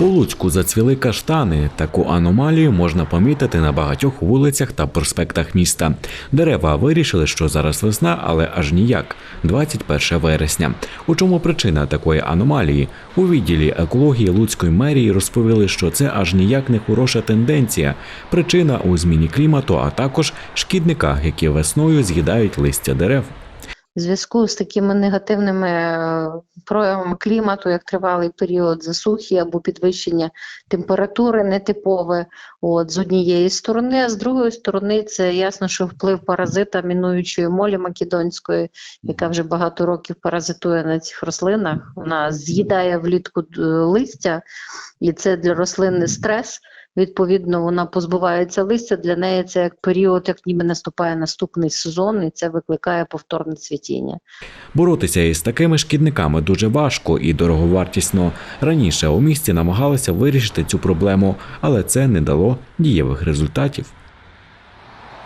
У Луцьку зацвіли каштани. Таку аномалію можна помітити на багатьох вулицях та проспектах міста. Дерева вирішили, що зараз весна, але аж ніяк. 21 вересня. У чому причина такої аномалії? У відділі екології Луцької мерії розповіли, що це аж ніяк не хороша тенденція. Причина у зміні клімату, а також шкідниках, які весною з'їдають листя дерев. В зв'язку з такими негативними е, проявами клімату, як тривалий період засухи або підвищення температури нетипове, от з однієї сторони, а з другої сторони, це ясно, що вплив паразита мінуючої молі македонської, яка вже багато років паразитує на цих рослинах. Вона з'їдає влітку е, листя, і це для рослини стрес. Відповідно, вона позбувається листя. Для неї це як період, як ніби наступає наступний сезон, і це викликає повторне цвітіння. Боротися із такими шкідниками дуже важко і дороговартісно. Раніше у місті намагалися вирішити цю проблему, але це не дало дієвих результатів.